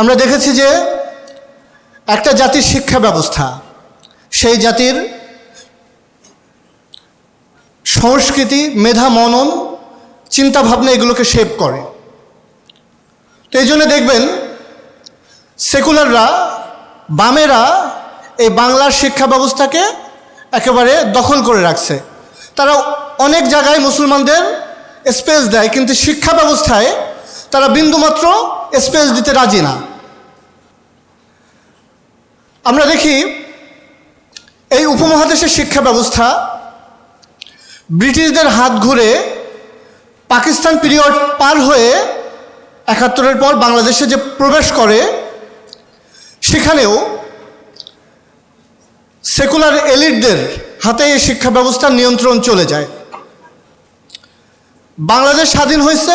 আমরা দেখেছি যে একটা জাতির শিক্ষা ব্যবস্থা, সেই জাতির সংস্কৃতি, মেধা, মনন, চিন্তাভাবনা এগুলোকে শেপ করে। তো এই জন্য দেখবেন সেকুলাররা বামেরা এই বাংলার শিক্ষা ব্যবস্থাকে একেবারে দখল করে রাখছে। তারা অনেক জায়গায় মুসলমানদের স্পেস দেয়, কিন্তু শিক্ষা ব্যবস্থায় তারা বিন্দুমাত্র স্পেস দিতে রাজি না। আমরা দেখি এই উপমহাদেশের শিক্ষা ব্যবস্থা ব্রিটিশদের হাত ঘুরে পাকিস্তান পিরিয়ড পার হয়ে একাত্তরের পর বাংলাদেশে যে প্রবেশ করে, সেখানেও সেকুলার এলিটদের হাতে এই শিক্ষা ব্যবস্থার নিয়ন্ত্রণ চলে যায়। বাংলাদেশ স্বাধীন হয়েছে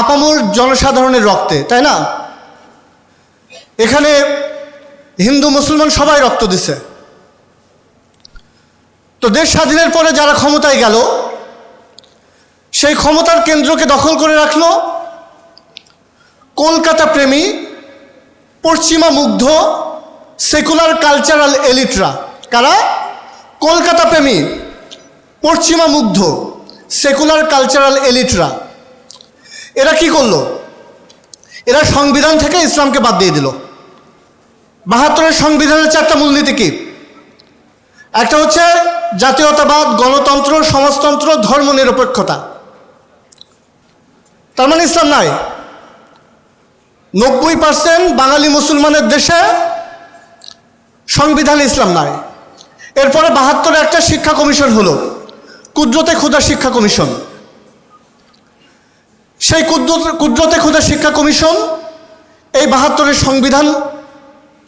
আপামর জনসাধারণের রক্তে, তাই না? এখানে হিন্দু, মুসলমান সবাই রক্ত দিছে। তো দেশ স্বাধীনের পরে যারা ক্ষমতায় গেল, সেই ক্ষমতার কেন্দ্রকে দখল করে রাখল কলকাতা প্রেমী, পশ্চিমা মুগ্ধ, সেকুলার কালচারাল এলিটরা। কারা? কলকাতা প্রেমী, পশ্চিমা মুগ্ধ, সেকুলার কালচারাল এলিটরা। এরা কি করল? এরা সংবিধান থেকে ইসলামকে বাদ দিয়ে দিল। বাহাত্তরের সংবিধানের চারটা মূলনীতি কি? একটা হচ্ছে জাতীয়তাবাদ, গণতন্ত্র, সমাজতন্ত্র, ধর্মনিরপেক্ষতা। তার মানে ইসলাম নাই। নব্বই পার্সেন্ট বাঙালি মুসলমানের দেশে সংবিধান ইসলাম নাই। এরপরে বাহাত্তরে একটা শিক্ষা কমিশন হলো, কুদ্রতে ক্ষুদা শিক্ষা কমিশন। সেই কুদ্রতে ক্ষুদা শিক্ষা কমিশন এই বাহাত্তরের সংবিধান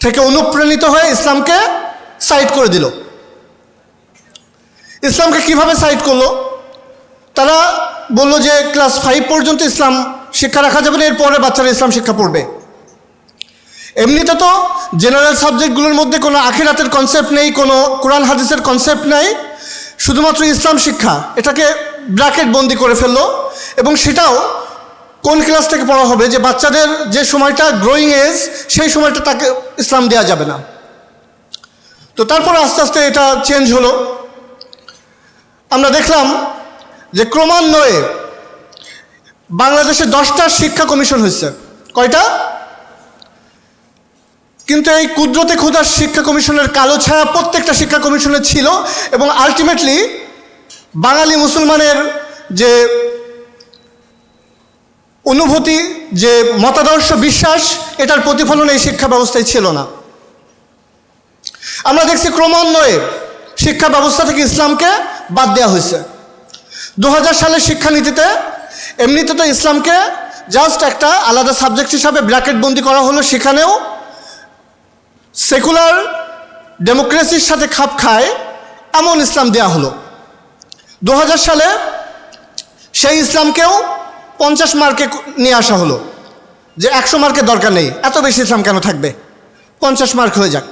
থেকে অনুপ্রাণিত হয়ে ইসলামকে সাইড করে দিল। ইসলামকে কীভাবে সাইড করল? তারা বলল যে ক্লাস ফাইভ পর্যন্ত ইসলাম শিক্ষা রাখা যাবে না, এরপরে বাচ্চারা ইসলাম শিক্ষা পড়বে। এমনিতে তো জেনারেল সাবজেক্টগুলোর মধ্যে কোনো আখিরাতের কনসেপ্ট নেই, কোনো কোরআন হাদিসের কনসেপ্ট নেই, শুধুমাত্র ইসলাম শিক্ষা, এটাকে ব্র্যাকেট বন্দি করে ফেলল এবং সেটাও কোন ক্লাস থেকে পড়া হবে? যে বাচ্চাদের যে সময়টা গ্রোয়িং এজ সেই সময়টা তাকে ইসলাম দেওয়া যাবে না। তো তারপর আস্তে আস্তে এটা চেঞ্জ হলো। আমরা দেখলাম যে ক্রমান্বয়ে বাংলাদেশে দশটা শিক্ষা কমিশন হয়েছে। কয়টা? কিন্তু এই কুদরতে ক্ষুদার শিক্ষা কমিশনের কালো ছায়া প্রত্যেকটা শিক্ষা কমিশনে ছিল এবং আলটিমেটলি বাঙালি মুসলমানের যে অনুভূতি, যে মতাদর্শ বিশ্বাস, এটার প্রতিফলন এই শিক্ষা ব্যবস্থায় ছিল না। আমরা দেখছি ক্রমান্বয়ে শিক্ষা ব্যবস্থা থেকে ইসলামকে বাদ দেওয়া হয়েছে। দু হাজার সালের শিক্ষানীতিতে এমনিতে তো ইসলামকে জাস্ট একটা আলাদা সাবজেক্ট হিসাবে ব্র্যাকেট বন্দি করা হলো, সেখানেও সেকুলার ডেমোক্রেসির সাথে খাপ খায় এমন ইসলাম দেয়া হলো। দু হাজার সালে সেই ইসলামকেও পঞ্চাশ মার্কে নিয়ে আসা হলো যে একশো মার্কের দরকার নেই, এত বেশি ইসলাম কেন থাকবে? পঞ্চাশ মার্ক হয়ে যাক।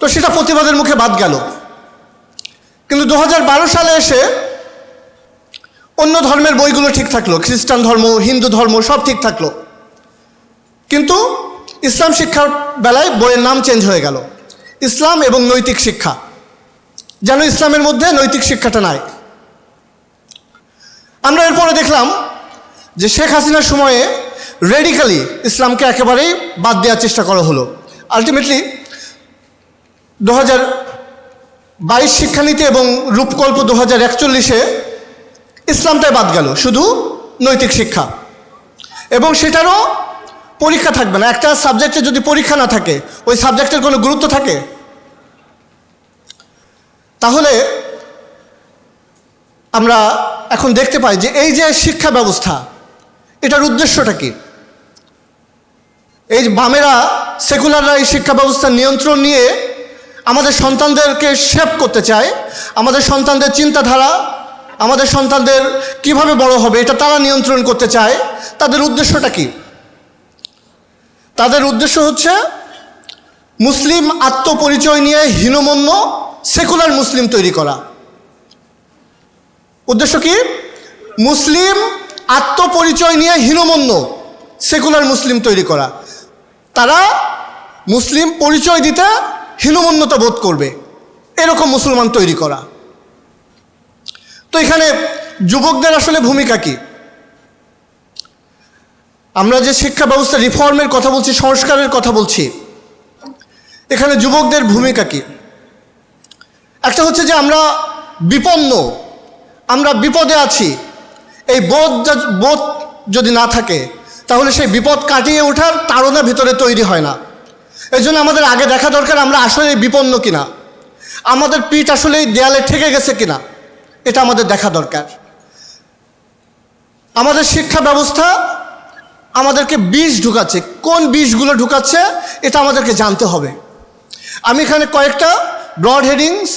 তো সেটা প্রতিবাদের মুখে বাদ গেল। কিন্তু দু হাজার বারো সালে এসে অন্য ধর্মের বইগুলো ঠিক থাকল, খ্রিস্টান ধর্ম, হিন্দু ধর্ম, সব ঠিক থাকল। কিন্তু ইসলাম শিক্ষার বেলায় বইয়ের নাম চেঞ্জ হয়ে গেল। ইসলাম এবং নৈতিক শিক্ষা। যেন ইসলামের মধ্যে নৈতিক শিক্ষাটা নাই। আমরা এরপরে দেখলাম যে শেখ হাসিনার সময়ে রেডিক্যালি ইসলামকে একেবারেই বাদ দেওয়ার চেষ্টা করা হলো। আলটিমেটলি দু হাজার বাইশ শিক্ষানীতি এবং রূপকল্প দু হাজার একচল্লিশে ইসলামটাই বাদ গেল, শুধু নৈতিক শিক্ষা। এবং সেটারও পরীক্ষা থাকবে না। একটা সাবজেক্টে যদি পরীক্ষা না থাকে, ওই সাবজেক্টের কোনো গুরুত্ব থাকে, তাহলে আমরা এখন দেখতে পাই যে এই যে শিক্ষা ব্যবস্থা, এটার উদ্দেশ্যটা কি? এই বামেরা সেকুলাররা এই শিক্ষা ব্যবস্থার নিয়ন্ত্রণ নিয়ে আমাদের সন্তানদেরকে শেপ করতে চায়, আমাদের সন্তানদের চিন্তাধারা, আমাদের সন্তানদের কীভাবে বড় হবে এটা তারা নিয়ন্ত্রণ করতে চায়, তাদের উদ্দেশ্যটা কি? তাদের উদ্দেশ্য হচ্ছে মুসলিম আত্মপরিচয় নিয়ে হীনমন্য সেকুলার মুসলিম তৈরি করা। উদ্দেশ্য কি? মুসলিম আত্মপরিচয় নিয়ে হীনমন্য, সেকুলার মুসলিম তৈরি করা। তারা মুসলিম পরিচয় দিতে হীনমন্যতা বোধ করবে, এরকম মুসলমান তৈরি করা। তো এখানে যুবকদের আসলে ভূমিকা কি? আমরা যে শিক্ষা ব্যবস্থা, রিফর্মের কথা বলছি, সংস্কারের কথা বলছি, এখানে যুবকদের ভূমিকা কি? একটা হচ্ছে যে আমরা বিপন্ন বিপদে আছি। এই বোধ বোধ যদি না থাকে, তাহলে সেই বিপদ কাটিয়ে ওঠার তাড়না ভিতরে তৈরি হয় না। এই জন্য আমাদের আগে দেখা দরকার আমরা আসলে বিপন্ন কিনা। আমাদের পিঠ আসলে দেয়ালে ঠেকে গেছে কিনা, এটা আমাদের দেখা দরকার। আমাদের শিক্ষা ব্যবস্থা আমাদেরকে বিষ ঢুকাচ্ছে। কোন বিষগুলো ঢুকাচ্ছে, এটা আমাদেরকে জানতে হবে। আমি এখানে কয়েকটা ব্রড হেডিংস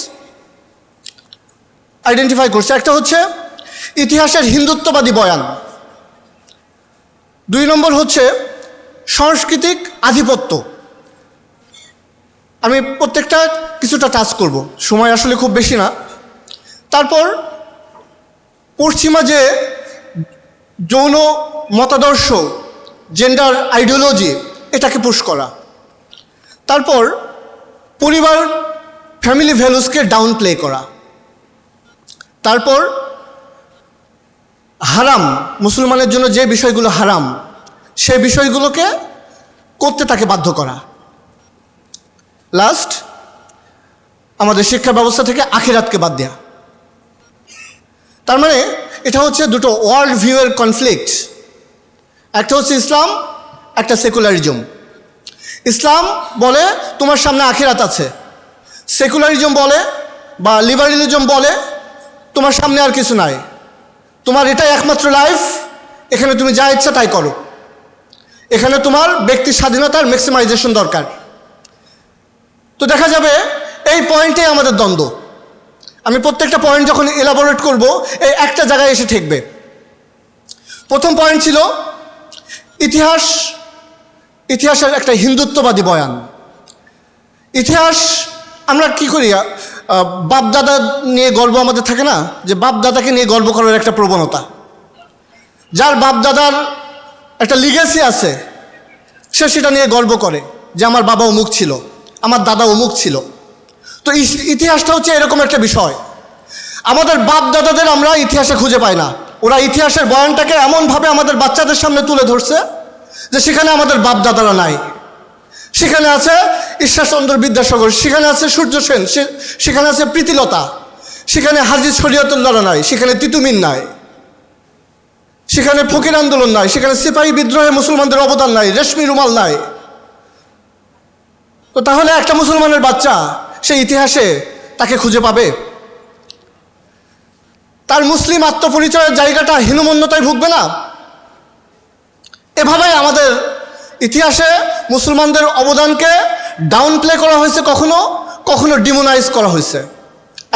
আইডেন্টিফাই করছে। একটা হচ্ছে ইতিহাসের হিন্দুত্ববাদী বয়ান। দুই নম্বর হচ্ছে সাংস্কৃতিক আধিপত্য। আমি প্রত্যেকটা কিছুটা টাচ করব। সময় আসলে খুব বেশি না। তারপর পশ্চিমা যে যৌন মতাদর্শ জেন্ডার আইডিওলজি এটাকে পুশ করা। তারপর পরিবার ফ্যামিলি ভ্যালুসকে ডাউন প্লে করা। তারপর হারাম, মুসলমানের জন্য যে বিষয়গুলো হারাম, সেই বিষয়গুলোকে করতে তাকে বাধ্য করা। লাস্ট আমাদের শিক্ষা ব্যবস্থা থেকে আখিরাতকে বাদ দেয়া। তার মানে এটা হচ্ছে দুটো ওয়ার্ল্ড ভিউয়ের কনফ্লিক্ট একটা হচ্ছে ইসলাম, একটা সেকুলারিজম ইসলাম বলে তোমার সামনে আখিরাত আছে। সেকুলারিজম বলে বা লিবারেলিজম বলে তোমার সামনে আর কিছু নাই। তোমার এটাই একমাত্র লাইফ এখানে তুমি যা ইচ্ছা তাই করো। এখানে তোমার ব্যক্তি স্বাধীনতার ম্যাক্সিমাইজেশন দরকার। তো দেখা যাবে এই পয়েন্টে আমাদের দ্বন্দ্ব। আমি প্রত্যেকটা পয়েন্ট যখন এলাবোরেট করব, এই একটা জায়গায় এসে ঠেকবে। প্রথম পয়েন্ট ছিল ইতিহাস। ইতিহাসের একটা হিন্দুত্ববাদী বয়ান। ইতিহাস আমরা কি করি? বাপদাদা নিয়ে গর্ব আমাদের থাকে না? যে বাপদাদাকে নিয়ে গর্ব করার একটা প্রবণতা। যার বাপদাদার একটা লিগেসি আছে, সে সেটা নিয়ে গর্ব করে যে আমার বাবা অমুক ছিল, আমার দাদা অমুক ছিল। তো ইতিহাসটা হচ্ছে এরকম একটা বিষয়। আমাদের বাপ দাদাদের আমরা ইতিহাসে খুঁজে পাই না। ওরা ইতিহাসের বয়ানটাকে এমনভাবে আমাদের বাচ্চাদের সামনে তুলে ধরছে যে সেখানে আমাদের বাপ দাদারা নাই। সেখানে আছে ঈশ্বরচন্দ্র বিদ্যাসাগর, সেখানে আছে সূর্য সেন, সে- সেখানে আছে প্রীতিলতা, সেখানে হাজি শরীয়তুল্লাহ নাই, সেখানে তিতুমিন নাই, সেখানে ফকির আন্দোলন নাই, সেখানে সিপাহী বিদ্রোহে মুসলমানদের অবদান নাই, রেশমি রুমাল নাই। তো তাহলে একটা মুসলমানের বাচ্চা সেই ইতিহাসে তাকে খুঁজে পাবে? তার মুসলিম আত্মপরিচয়ের জায়গাটা হীনমন্যতায় ভুগবে না? এভাবেই আমাদের ইতিহাসে মুসলমানদের অবদানকে ডাউন প্লে করা হয়েছে কখনো কখনো ডিমোনাইজ করা হয়েছে।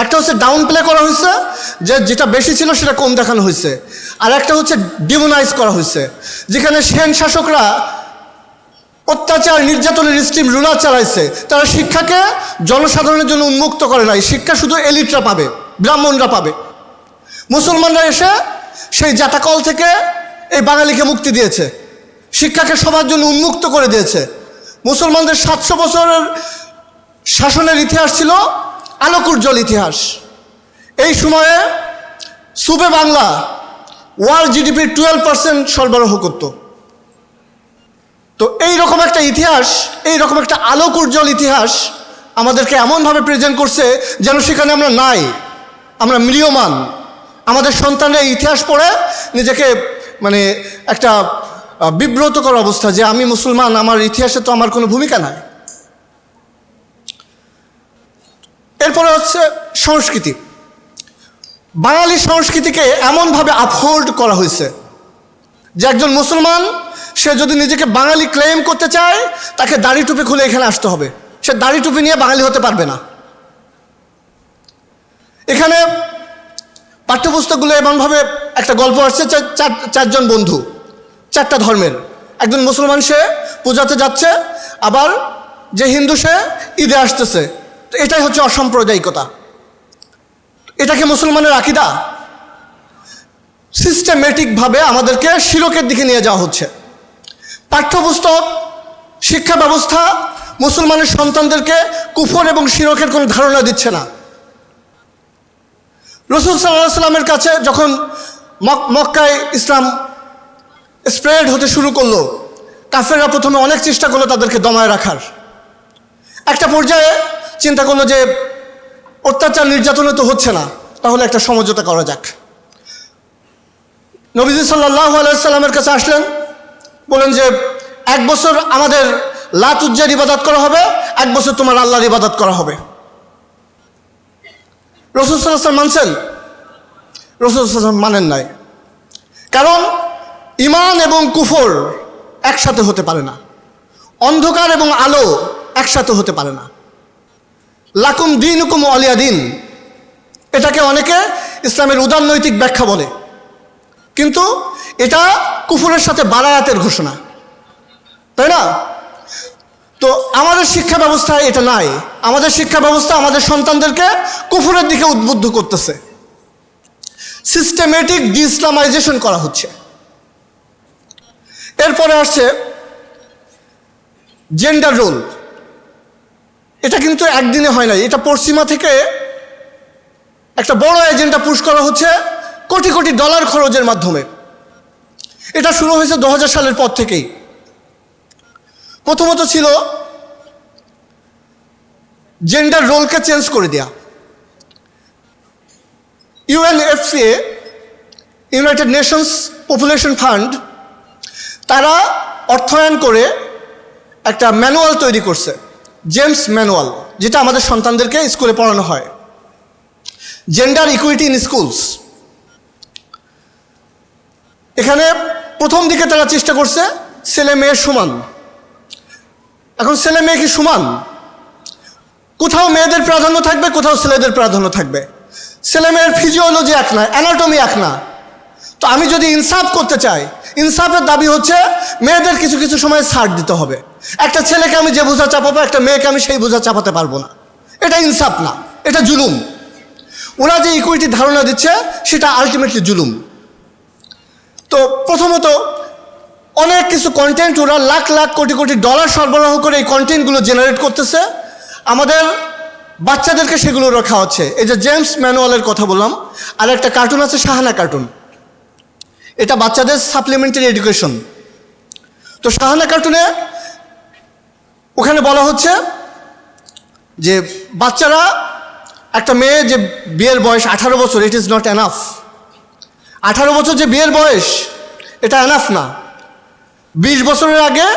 একটা হচ্ছে ডাউন প্লে করা হয়েছে, যে যেটা বেশি ছিল সেটা কম দেখানো হয়েছে। আর একটা হচ্ছে ডিমোনাইজ করা হয়েছে, যেখানে সেন শাসকরা অত্যাচার, নির্যাতনের স্ট্রিম রুলার চালাইছে। তারা শিক্ষাকে জনসাধারণের জন্য উন্মুক্ত করে নাই। শিক্ষা শুধু এলিটরা পাবে, ব্রাহ্মণরা পাবে। মুসলমানরা এসে সেই জাতাকল থেকে এই বাঙালিকে মুক্তি দিয়েছে। শিক্ষাকে সবার জন্য উন্মুক্ত করে দিয়েছে। মুসলমানদের সাতশো বছরের শাসনের ইতিহাস ছিল আলোকোজ্জ্বল ইতিহাস। এই সময়ে সুবে বাংলা ওয়ার্ল্ড জিডিপির টুয়েলভ পার্সেন্ট সরবরাহ করতো। তো এই রকম একটা ইতিহাস, এই রকম একটা আলোক উজ্জ্বল ইতিহাস আমাদেরকে এমনভাবে প্রেজেন্ট করছে যেন সেখানে আমরা নাই, আমরা মিলিয়মান আমাদের সন্তানরা ইতিহাস পড়ে নিজেকে মানে একটা বিব্রতকর অবস্থা যে আমি মুসলমান, আমার ইতিহাসে তো আমার কোনো ভূমিকা নাই। এরপরে হচ্ছে সংস্কৃতি। বাঙালি সংস্কৃতিকে এমনভাবে আপহোল্ড করা হয়েছে যে একজন মুসলমান, সে যদি নিজেকে বাঙালি ক্লেম করতে চায়, তাকে দাড়ি টুপি খুলে এখানে আসতে হবে। সে দাড়ি টুপি নিয়ে বাঙালি হতে পারবে না। এখানে পাঠ্যপুস্তকগুলো এমনভাবে একটা গল্প আসছে, চার- চার- চারজন বন্ধু। চারটা ধর্মের। একজন মুসলমান সে পূজাতে যাচ্ছে, আবার যে হিন্দু সে ঈদে আসতেছে। এটাই হচ্ছে অসাম্প্রদায়িকতা। এটাকে মুসলমানের আকিদা? সিস্টেমেটিকভাবে আমাদেরকে শিরকের দিকে নিয়ে যাওয়া হচ্ছে। পাঠ্যপুস্তক, শিক্ষা ব্যবস্থা মুসলমানের সন্তানদেরকে কুফর এবং শিরকের কোনো ধারণা দিচ্ছে না। রসুল সাল্লাহ সাল্লামের কাছে যখন মক- মক্কায় ইসলাম স্প্রেড হতে শুরু করল। কাফেররা প্রথমে অনেক চেষ্টা করল তাদেরকে দমায় রাখার। একটা পর্যায়ে চিন্তা করল যে, অত্যাচার নির্যাতনে তো হচ্ছে না, তাহলে একটা সমঝোতা করা যাক। নবীজি সাল্লাহ আলাইসাল্লামের কাছে আসলেন, বলেন যে, এক বছর আমাদের লাত উজ্জার ইবাদত করা হবে, এক বছর তোমার আল্লাহর ইবাদত করা হবে। রসুল সাল্লাম মানছেন? রসুল মানেন নাই। কারণ ইমান এবং কুফর একসাথে হতে পারে না। অন্ধকার এবং আলো একসাথে হতে পারে না। লাকুম দিন হুকুম অলিয়া দিন। এটাকে অনেকে ইসলামের উদারনৈতিক ব্যাখ্যা বলে। কিন্তু এটা কুফুরের সাথে বারায়াতের ঘোষণা। তাই না? তো আমাদের শিক্ষা ব্যবস্থায় এটা নাই। আমাদের শিক্ষা ব্যবস্থা আমাদের সন্তানদেরকে কুফুরের দিকে উদ্বুদ্ধ করতেছে। সিস্টেমেটিক ডিসলামাইজেশন করা হচ্ছে। এরপরে আসছে জেন্ডার রোল এটা কিন্তু একদিনে হয় নাই, এটা পশ্চিমা থেকে একটা বড় এজেন্ডা পুশ করা হচ্ছে কোটি কোটি ডলার খরচের মাধ্যমে। এটা শুরু হয়েছে দু হাজার সালের পর থেকেই। প্রথমত ছিল জেন্ডার রোলকে চেঞ্জ করে দেয়া। UNFPA United Nations population fund তারা অর্থায়ন করে একটা ম্যানুয়াল তৈরি করছে, জেমস ম্যানুয়াল, যেটা আমাদের সন্তানদেরকে স্কুলে পড়ানো হয়। জেন্ডার ইকুইটি ইন স্কুলস এখানে প্রথম দিকে তারা চেষ্টা করছে, ছেলে মেয়ের সমান। এখন ছেলে মেয়ে কি সমান? কোথাও মেয়েদের প্রাধান্য থাকবে, কোথাও ছেলেদের প্রাধান্য থাকবে। ছেলে মেয়ের ফিজিওলজি এক না অ্যানাটমি এক না। তো আমি যদি ইনসাফ করতে চাই, ইনসাফের দাবি হচ্ছে মেয়েদের কিছু কিছু সময় ছাড় দিতে হবে। একটা ছেলেকে আমি যে বোঝা চাপাবো, একটা মেয়েকে আমি সেই বোঝা চাপাতে পারব না। এটা ইনসাফ না, এটা জুলুম। ওরা যে ইকুইটি ধারণা দিচ্ছে, সেটা আলটিমেটলি জুলুম। তো প্রথমত, অনেক কিছু কন্টেন্ট ওরা লাখ লাখ কোটি কোটি ডলার সরবরাহ করে এই কন্টেন্টগুলো জেনারেট করতেছে। আমাদের বাচ্চাদেরকে সেগুলো ওরা খাওয়াচ্ছে। এই যে জেমস ম্যানুয়ালের কথা বললাম, আর একটা কার্টুন আছে শাহানা কার্টুন এটা বাচ্চাদের সাপ্লিমেন্টারি এডুকেশন তো শাহানা কার্টুনে ওখানে বলা হচ্ছে যে বাচ্চারা একটা মেয়ে যে বিয়ের বয়স আঠারো বছর ইট ইজ নট এনাফ আঠারো বছর যে বিয়ের বয়স, এটা এনাফ না। বিশ বছরের আগে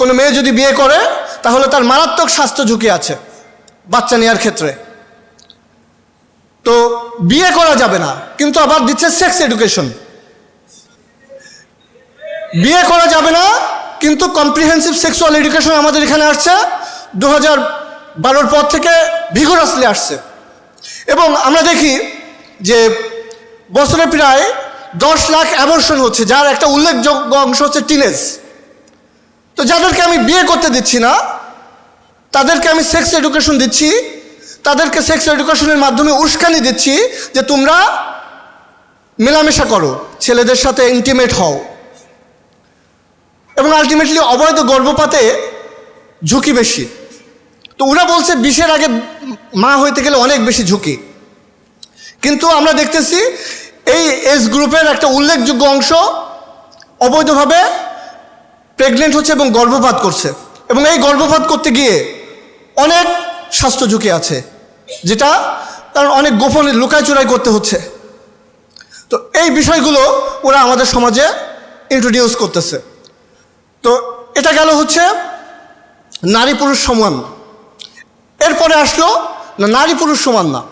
কোনো মেয়ে যদি বিয়ে করে, তাহলে তার মারাত্মক স্বাস্থ্য ঝুঁকি আছে বাচ্চা নেওয়ার ক্ষেত্রে। তো বিয়ে করা যাবে না, কিন্তু আবার দিচ্ছে সেক্স এডুকেশন বিয়ে করা যাবে না, কিন্তু কম্প্রিহেন্সিভ সেক্সুয়াল এডুকেশন আমাদের এখানে আসছে দু হাজার বারোর পর থেকে ভিগোরাসলি আসছে। এবং আমরা দেখি যে বছরে প্রায় দশ লাখ অ্যাবর্শন হচ্ছে, যার একটা উল্লেখযোগ্য অংশ হচ্ছে টিনেজ তো যাদেরকে আমি বিয়ে করতে দিচ্ছি না, তাদেরকে আমি সেক্স এডুকেশন দিচ্ছি, তাদেরকে সেক্স এডুকেশনের মাধ্যমে উস্কানি দিচ্ছি যে তোমরা মেলামেশা করো, ছেলেদের সাথে ইন্টিমেট হও। এবং আলটিমেটলি অবৈধ গর্ভপাতে ঝুঁকি বেশি। তো ওরা বলছে বিশের আগে মা হইতে গেলে অনেক বেশি ঝুঁকি। কিন্তু আমরা দেখতেছি এই এজ গ্রুপের একটা উল্লেখযোগ্য অংশ অবৈধভাবে প্রেগনেন্ট হচ্ছে এবং গর্ভপাত করছে। এবং এই গর্ভপাত করতে গিয়ে অনেক স্বাস্থ্য ঝুঁকি আছে, যেটা কারণ অনেক গোপনে লুকায় চুরাই করতে হচ্ছে। তো এই বিষয়গুলো ওরা আমাদের সমাজে ইন্ট্রোডিউস করতেছে। তো এটা গেল হচ্ছে নারী পুরুষ সমান। এরপরে আসলো, না, নারী পুরুষ সমান না।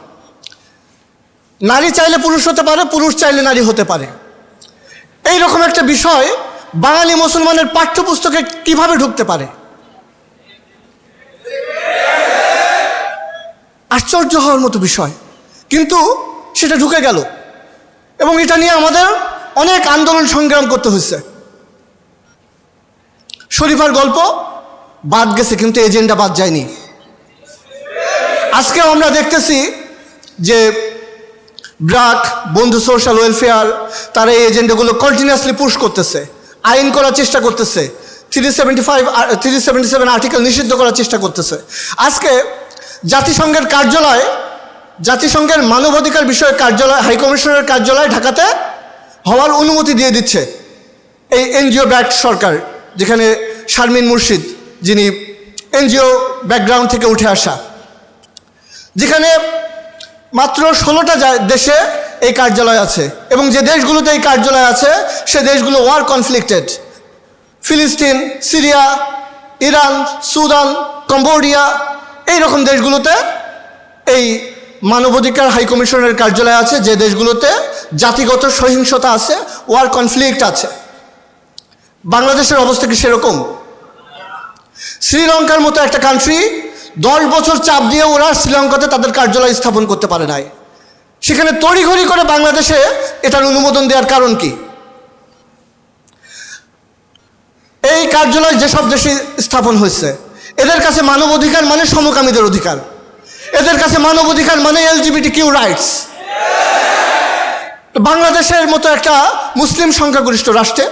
নারী চাইলে পুরুষ হতে পারে, পুরুষ চাইলে নারী হতে পারে। এই রকম একটা বিষয় বাঙালি মুসলমানের পাঠ্যপুস্তকে কীভাবে ঢুকতে পারে? আশ্চর্য হওয়ার মতো বিষয়। কিন্তু সেটা ঢুকে গেল। এবং এটা নিয়ে আমাদের অনেক আন্দোলন সংগ্রাম করতে হয়েছে। শরীফার গল্প বাদ গেছে, কিন্তু এজেন্ডা বাদ যায়নি। আজকে আমরা দেখতেছি যে ব্রাক, বন্ধু সোশ্যাল ওয়েলফেয়ার, তারা এই এজেন্ডাগুলো কন্টিনিউয়াসলি পুশ করতেছে, আইন করার চেষ্টা করতেছে three seventy five three seventy seven article নিষিদ্ধ করার চেষ্টা করতেছে। আজকে জাতিসংঘের কার্যালয়, জাতিসংঘের মানবাধিকার বিষয়ক কার্যালয় হাইকমিশনের কার্যালয় ঢাকাতে হওয়ার অনুমতি দিয়ে দিচ্ছে এই এনজিও ব্যাক সরকার। যেখানে শারমিন মুর্শিদ, যিনি এনজিও ব্যাকগ্রাউন্ড থেকে উঠে আসা। যেখানে মাত্র ষোলোটা দেশে এই কার্যালয় আছে এবং যে দেশগুলোতে এই কার্যালয় আছে, সে দেশগুলো ওয়ার কনফ্লিক্টেড ফিলিস্তিন, সিরিয়া, ইরান, সুদান, কম্বোডিয়া, এই রকম দেশগুলোতে এই মানবাধিকার হাইকমিশনের কার্যালয় আছে, যে দেশগুলোতে জাতিগত সহিংসতা আছে ওয়ার কনফ্লিক্ট আছে। বাংলাদেশের অবস্থা কি সেরকম? শ্রীলঙ্কার মতো একটা কান্ট্রি দশ বছর চাপ দিয়ে ওরা শ্রীলঙ্কাতে তাদের কার্যালয় স্থাপন করতে পারে নাই। সেখানে তড়িঘড়ি করে বাংলাদেশে এটার অনুমোদন দেওয়ার কারণ কি? এই কার্যালয় যেসব দেশে স্থাপন হয়েছে, এদের কাছে মানব অধিকার মানে সমকামীদের অধিকার। এদের কাছে মানব অধিকার মানে এলজিবিটি কিউ রাইটস। বাংলাদেশের মতো একটা মুসলিম সংখ্যাগরিষ্ঠ রাষ্ট্রে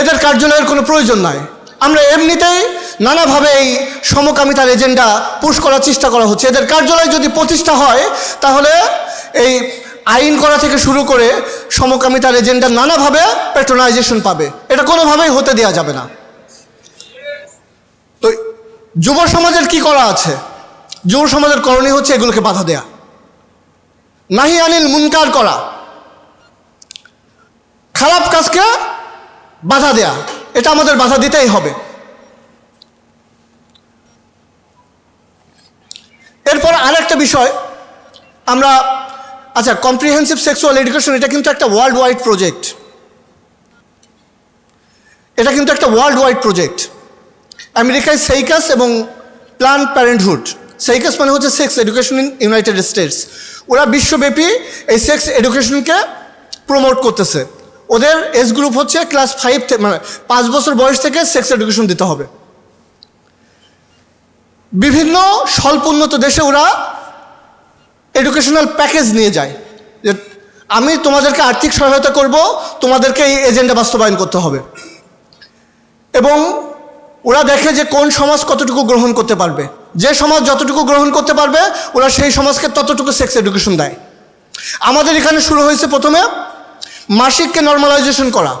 এদের কার্যালয়ের কোনো প্রয়োজন নাই। আমরা এমনিতেই নানাভাবে এই সমকামিতার এজেন্ডা পুশ করার চেষ্টা করা হচ্ছে। এদের কার্যালয় যদি প্রতিষ্ঠা হয়, তাহলে এই আইন করা থেকে শুরু করে সমকামিতার এজেন্ডা নানাভাবে পেট্রোনাইজেশন পাবে। এটা কোনোভাবেই হতে দেওয়া যাবে না। তো যুব সমাজের কি করা আছে? যুব সমাজের করণীয় হচ্ছে এগুলোকে বাধা দেয়া। নাহি আনিল মুনকার করা। খারাপ কাজকে বাধা দেয়া। এটা আমাদের বাধা দিতেই হবে। এরপর আরেকটা বিষয়, আমরা আচ্ছা কম্প্রিহেন্সিভ সেক্সুয়াল এডুকেশন এটা কিন্তু একটা ওয়ার্ল্ড ওয়াইড প্রজেক্ট এটা কিন্তু একটা ওয়ার্ল্ড ওয়াইড প্রজেক্ট আমেরিকায় সেইকাস এবং প্ল্যান প্যারেন্টহুড সেইকাস মানে হচ্ছে sex education in United States ওরা বিশ্বব্যাপী এই সেক্স এডুকেশনকে প্রমোট করতেছে। ওদের এজ গ্রুপ হচ্ছে ক্লাস ফাইভ মানে পাঁচ বছর বয়স থেকে সেক্স এডুকেশন দিতে হবে। বিভিন্ন স্বল্পোন্নত দেশে ওরা এডুকেশনাল প্যাকেজ নিয়ে যায়। যে আমি তোমাদেরকে আর্থিক সহায়তা করব, তোমাদেরকে এই এজেন্ডা বাস্তবায়ন করতে হবে। এবং ওরা দেখে যে কোন সমাজ কতটুকু গ্রহণ করতে পারবে। যে সমাজ যতটুকু গ্রহণ করতে পারবে, ওরা সেই সমাজকে ততটুকু সেক্স এডুকেশন দেয়। আমাদের এখানে শুরু হয়েছে প্রথমে মাসিককে নর্মালাইজেশন করা।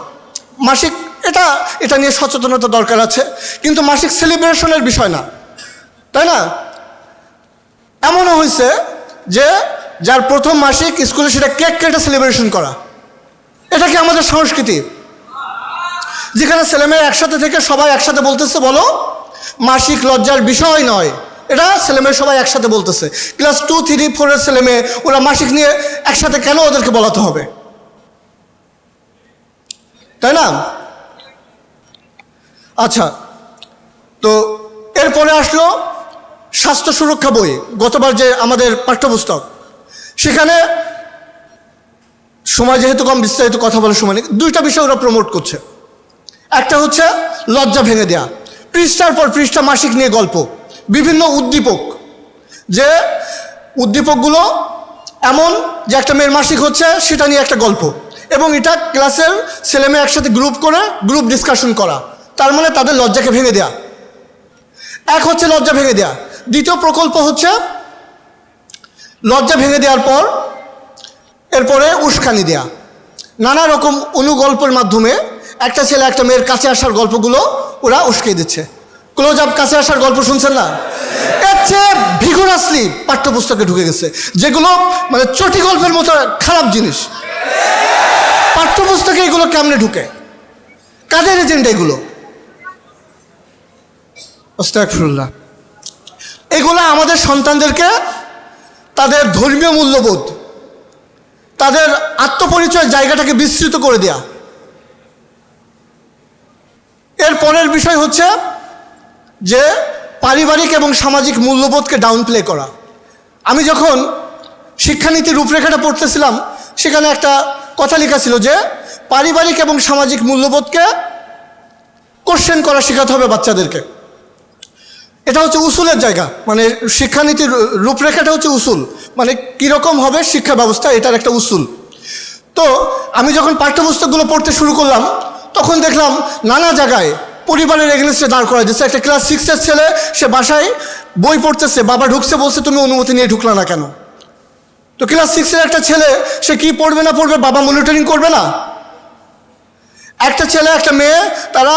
মাসিক, এটা এটা নিয়ে সচেতনতা দরকার আছে, কিন্তু মাসিক সেলিব্রেশনের বিষয় না। তাই না? এমনও হয়েছে যে, যার প্রথম মাসিক স্কুলে সেটা কেক কেটে সেলিব্রেশন করা। এটা কি আমাদের সংস্কৃতি? যেখানে ছেলেমেয়ে একসাথে থেকে সবাই একসাথে বলতেছে, বলো, মাসিক লজ্জার বিষয় নয়। এটা ছেলেমেয়ে সবাই একসাথে বলতেছে। ক্লাস টু থ্রি ফোরের ছেলেমেয়ে, ওরা মাসিক নিয়ে একসাথে কেন ওদেরকে বলাতে হবে? তাই না? আচ্ছা তো এরপরে আসলো স্বাস্থ্য সুরক্ষা বই, গতবার যে আমাদের পাঠ্যপুস্তক। সেখানে সময় যেহেতু কম, বিস্তারিত কথা বলার সময় নেই, দুইটা বিষয় ওরা প্রমোট করছে। একটা হচ্ছে লজ্জা ভেঙে দেয়া। পৃষ্ঠার পর পৃষ্ঠা মাসিক নিয়ে গল্প। বিভিন্ন উদ্দীপক। যে উদ্দীপকগুলো এমন যে একটা মেয়ের মাসিক হচ্ছে, সেটা নিয়ে একটা গল্প। এবং এটা ক্লাসের ছেলেমেয়ে একসাথে গ্রুপ করে গ্রুপ ডিসকাশন করা। তার মানে তাদের লজ্জাকে ভেঙে দেয়া। এক হচ্ছে লজ্জা ভেঙে দেয়া। দ্বিতীয় প্রকল্প হচ্ছে লজ্জা ভেঙে দেওয়ার পর এরপরে উস্কানি দেয়া। নানা রকম অনুগল্পের মাধ্যমে একটা ছেলে একটা মেয়ের কাছে আসার গল্পগুলো ওরা উস্কে দিচ্ছে। ক্লোজ আপ কাছে আসার গল্প শুনছেন না? এর চেয়ে ভিগোরাসলি পাঠ্যপুস্তকে ঢুকে গেছে। যেগুলো মানে চটি গল্পের মতো খারাপ জিনিস। পাঠ্যপুস্তকে এগুলো কেমনে ঢুকে? কাদের এজেন্ডা এগুলো? আস্তাগফিরুল্লাহ। এগুলো আমাদের সন্তানদেরকে তাদের ধর্মীয় মূল্যবোধ, তাদের আত্মপরিচয় জায়গাটাকে বিস্তৃত করে দেয়া। এর পরের বিষয় হচ্ছে যে পারিবারিক এবং সামাজিক মূল্যবোধকে ডাউন প্লে করা। আমি যখন শিক্ষানীতির রূপরেখাটা পড়তেছিলাম, সেখানে একটা কথা লেখা ছিল যে পারিবারিক এবং সামাজিক মূল্যবোধকে কোশ্চেন করা শেখাতে হবে বাচ্চাদেরকে। এটা হচ্ছে উসুলের জায়গা। মানে শিক্ষানীতির রূপরেখাটা হচ্ছে উসুল। মানে কীরকম হবে শিক্ষা ব্যবস্থা, এটার একটা উসুল। তো আমি যখন পাঠ্যপুস্তকগুলো পড়তে শুরু করলাম, তখন দেখলাম নানা জায়গায় পরিবারের এগেনস্টে দাঁড় করা দিচ্ছে একটা ক্লাস সিক্সের ছেলে, সে বাসায় বই পড়তেছে, বাবা ঢুকছে, বলছে, তুমি অনুমতি নিয়ে ঢুকলা না কেন? তো ক্লাস সিক্সের একটা ছেলে, সে কি পড়বে না পড়বে বাবা মনিটরিং করবে না? একটা ছেলে, একটা মেয়ে, তারা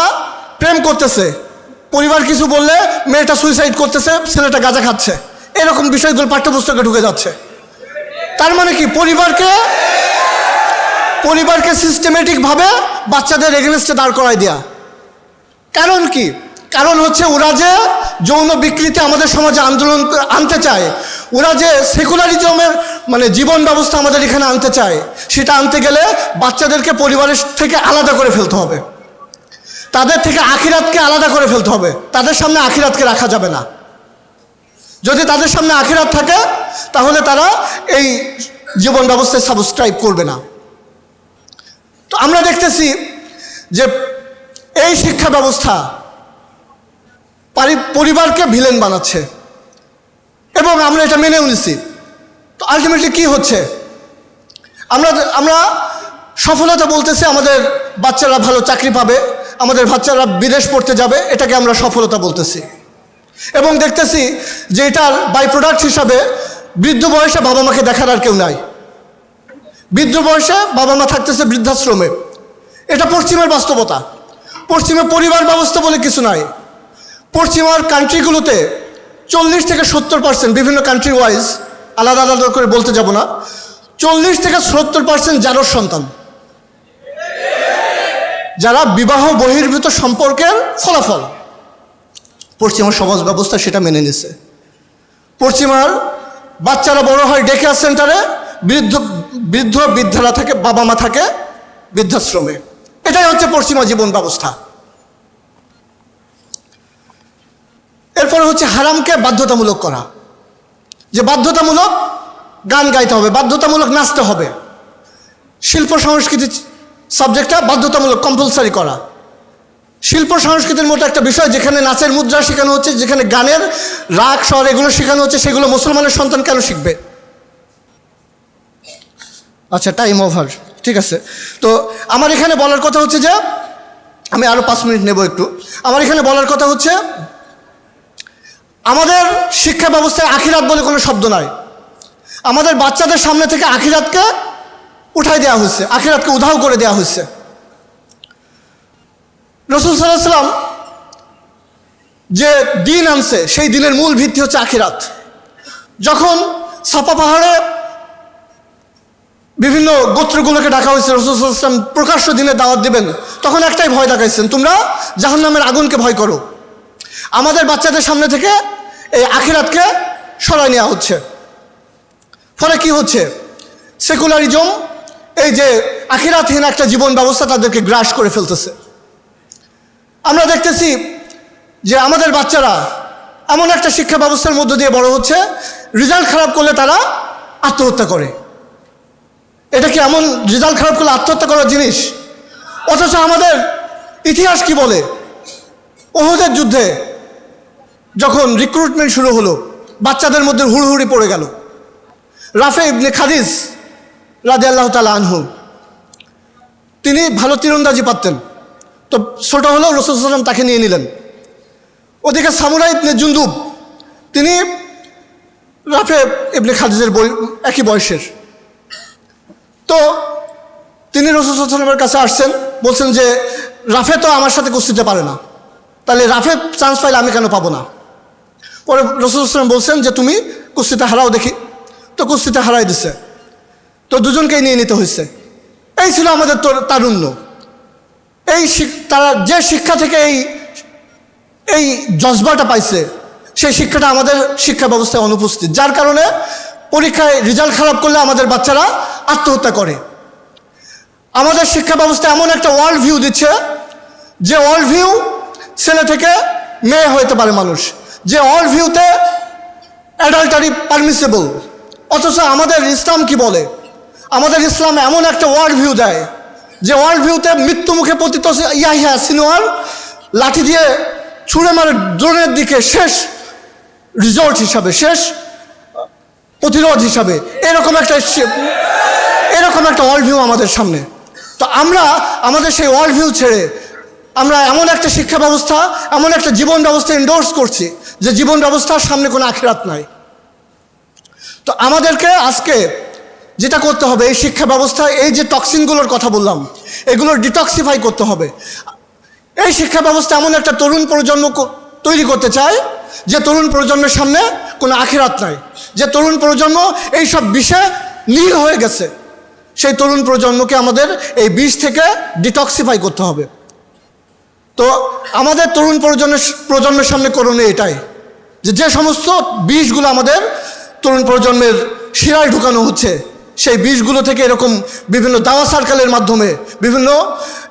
প্রেম করতেছে। পরিবার কিছু বললে মেয়েটা সুইসাইড করতেছে, ছেলেটা গাঁজা খাচ্ছে। এরকম বিষয়গুলো পাঠ্যপুস্তকে ঢুকে যাচ্ছে। তার মানে কি? পরিবারকে পরিবারকে সিস্টেমেটিকভাবে বাচ্চাদের এগেনস্টে দাঁড় করাই দেয়া। কারণ কি? কারণ হচ্ছে ওরা যে যৌন বিকৃতি আমাদের সমাজে আন্দোলন আনতে চায়, ওরা যে সেকুলারিজমের মানে জীবন ব্যবস্থা আমাদের এখানে আনতে চায়, সেটা আনতে গেলে বাচ্চাদেরকে পরিবারের থেকে আলাদা করে ফেলতে হবে। তাদের থেকে আখিরাতকে আলাদা করে ফেলতে হবে। তাদের সামনে আখিরাতকে রাখা যাবে না। যদি তাদের সামনে আখিরাত থাকে, তাহলে তারা এই জীবন ব্যবস্থায় সাবস্ক্রাইব করবে না। তো আমরা দেখতেছি যে এই শিক্ষা ব্যবস্থা পরিবারকে ভিলেন বানাচ্ছে। এবং আমরা এটা মেনেও নিছি। তো আলটিমেটলি কি হচ্ছে? আমরা আমরা সফলতা বলতেছি আমাদের বাচ্চারা ভালো চাকরি পাবে, আমাদের বাচ্চারা বিদেশ পড়তে যাবে, এটাকে আমরা সফলতা বলতেছি। এবং দেখতেছি যে এটার বাই প্রোডাক্ট হিসাবে বৃদ্ধ বয়সে বাবা মাকে দেখার আর কেউ নাই। বৃদ্ধ বয়সে বাবা মা থাকতেছে বৃদ্ধাশ্রমে। এটা পশ্চিমের বাস্তবতা। পশ্চিমে পরিবার ব্যবস্থা বলে কিছু নাই। পশ্চিমার কান্ট্রিগুলোতে চল্লিশ থেকে সত্তর পার্সেন্ট বিভিন্ন কান্ট্রি ওয়াইজ আলাদা আলাদা করে বলতে যাব না। চল্লিশ থেকে সত্তর পার্সেন্ট জারর সন্তান। যারা বিবাহ বহির্ভূত সম্পর্কের ফলাফল। পশ্চিমার সমাজ ব্যবস্থা সেটা মেনে নিছে। পশ্চিমার বাচ্চারা বড় হয় ডে কেয়ার সেন্টারে বৃদ্ধ বৃদ্ধ বৃদ্ধারা থাকে, বাবা মা থাকে বৃদ্ধাশ্রমে। এটাই হচ্ছে পশ্চিমা জীবন ব্যবস্থা। এরপরে হচ্ছে হারামকে বাধ্যতামূলক করা। যে বাধ্যতামূলক গান গাইতে হবে, বাধ্যতামূলক নাচতে হবে। শিল্প সংস্কৃতি সাবজেক্টটা বাধ্যতামূলক কম্পালসারি করা। শিল্প সংস্কৃতির মতো একটা বিষয় যেখানে নাচের মুদ্রা শেখানো হচ্ছে, যেখানে গানের রাগ, স্বর এগুলো শেখানো হচ্ছে, সেগুলো মুসলমানের সন্তান কেন শিখবে? আচ্ছা টাইম ওভার ঠিক আছে। তো আমার এখানে বলার কথা হচ্ছে যে, আমি আরও পাঁচ মিনিট নেব একটু। আমার এখানে বলার কথা হচ্ছে আমাদের শিক্ষা ব্যবস্থায় আখিরাত বলে কোনো শব্দ নাই। আমাদের বাচ্চাদের সামনে থেকে আখিরাতকে উঠাই দেওয়া হয়েছে, আখিরাতকে উধাও করে দেওয়া হয়েছে। রসুল সাল্লাম যে দিন আনছে, সেই দিনের মূল ভিত্তি হচ্ছে আখিরাত। যখন সাপা পাহাড়ে বিভিন্ন গোত্রগুলোকে ডাকা হয়েছে, রসুল সাল্লাম প্রকাশ্য দিনে দাওয়াত দেবেন, তখন একটাই ভয় দেখাইছেন, তোমরা জাহান্নামের আগুনকে ভয় করো। আমাদের বাচ্চাদের সামনে থেকে এই আখিরাতকে সরাই নেওয়া হচ্ছে। ফলে কি হচ্ছে? সেকুলারিজম, এই যে আখিরাতহীন একটা জীবন ব্যবস্থা তাদেরকে গ্রাস করে ফেলতেছে। আমরা দেখতেছি যে আমাদের বাচ্চারা এমন একটা শিক্ষা ব্যবস্থার মধ্য দিয়ে বড় হচ্ছে, রেজাল্ট খারাপ করলে তারা আত্মহত্যা করে। এটা কি এমন রেজাল্ট খারাপ করলে আত্মহত্যা করার জিনিস? অথচ আমাদের ইতিহাস কি বলে? ওহুদের যুদ্ধে যখন রিক্রুটমেন্ট শুরু হলো, বাচ্চাদের মধ্যে হুড়হুড়ি পড়ে গেল। রাফে ইবনে খাদিজ রাজে আল্লাহ তালা আনহু, তিনি ভালো তীরন্দাজি পারতেন। তো ছোট হলো রসুলাম তাকে নিয়ে নিলেন। ওদিকে সামুরা ইবনে জুন্দুব, তিনি রাফে ইবনে খাদিজের বই, একই বয়সের। তো তিনি রসুলামের কাছে আসছেন, বলছেন যে, রাফে তো আমার সাথে কুস্তিতে পারে না। তাহলে রাফে চান্স পাইলে আমি কেন পাবো না? পরে রসুলাম বলছেন যে তুমি কুস্তিতে হারাও দেখি। তো কুস্তিতে হারাই দিছে। তো দুজনকেই নিয়ে নিতে হয়েছে এই ছিল আমাদের তর- তারুণ্য। এই তারা যে শিক্ষা থেকে এই এই জজবাটা পাইছে, সেই শিক্ষাটা আমাদের শিক্ষা ব্যবস্থায় অনুপস্থিত। যার কারণে পরীক্ষায় রেজাল্ট খারাপ করলে আমাদের বাচ্চারা আত্মহত্যা করে। আমাদের শিক্ষা ব্যবস্থা এমন একটা ওয়ার্ল্ড ভিউ দিচ্ছে, যে ওয়ার্ল্ড ভিউ ছেলে থেকে মেয়ে হইতে পারে মানুষ। যে ওয়ার্ল্ড ভিউতে অ্যাডাল্টারি পারমিসেবল অথচ আমাদের ইসলাম কি বলে? আমাদের ইসলাম এমন একটা ওয়ার্ল্ড ভিউ দেয়, যে ওয়ার্ল্ড ভিউতে মৃত্যু মুখে পতিত ইয়াহিয়া সিনোয়ার লাঠি দিয়ে ছুঁড়ে মারে ড্রোনের দিকে শেষ রিজোর্ট হিসাবে, শেষ প্রতিরোধ হিসাবে। এরকম একটা এরকম একটা ওয়ার্ল্ড ভিউ আমাদের সামনে। তো আমরা, আমাদের সেই ওয়ার্ল্ড ভিউ ছেড়ে আমরা এমন একটা শিক্ষা ব্যবস্থা, এমন একটা জীবন ব্যবস্থা এন্ডোর্স করছি যে জীবন ব্যবস্থার সামনে কোনো আখিরাত নাই। তো আমাদেরকে আজকে যেটা করতে হবে, এই শিক্ষা ব্যবস্থা এই যে টক্সিনগুলোর কথা বললাম এগুলোর ডিটক্সিফাই করতে হবে। এই শিক্ষা ব্যবস্থা এমন একটা তরুণ প্রজন্ম তৈরি করতে চায়, যে তরুণ প্রজন্মের সামনে কোনো আখিরাত নাই। যে তরুণ প্রজন্ম এই সব বিষয়ে নীল হয়ে গেছে, সেই তরুণ প্রজন্মকে আমাদের এই বিষ থেকে ডিটক্সিফাই করতে হবে। তো আমাদের তরুণ প্রজন্মের প্রজন্মের সামনে করণীয় এটাই যে যে সমস্ত বিষগুলো আমাদের তরুণ প্রজন্মের শিরায় ঢুকানো হচ্ছে সেই বিষগুলো থেকে এরকম বিভিন্ন দাওয়া সার্কেলের মাধ্যমে বিভিন্ন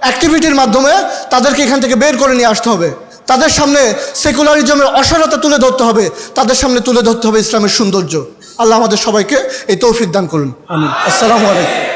অ্যাক্টিভিটির মাধ্যমে তাদেরকে এখান থেকে বের করে নিয়ে আসতে হবে। তাদের সামনে সেকুলারিজমের অসারতা তুলে ধরতে হবে তাদের সামনে তুলে ধরতে হবে ইসলামের সৌন্দর্য। আল্লাহ আমাদের সবাইকে এই তৌফিক দান করুন। আমি আসসালামু আলাইকুম।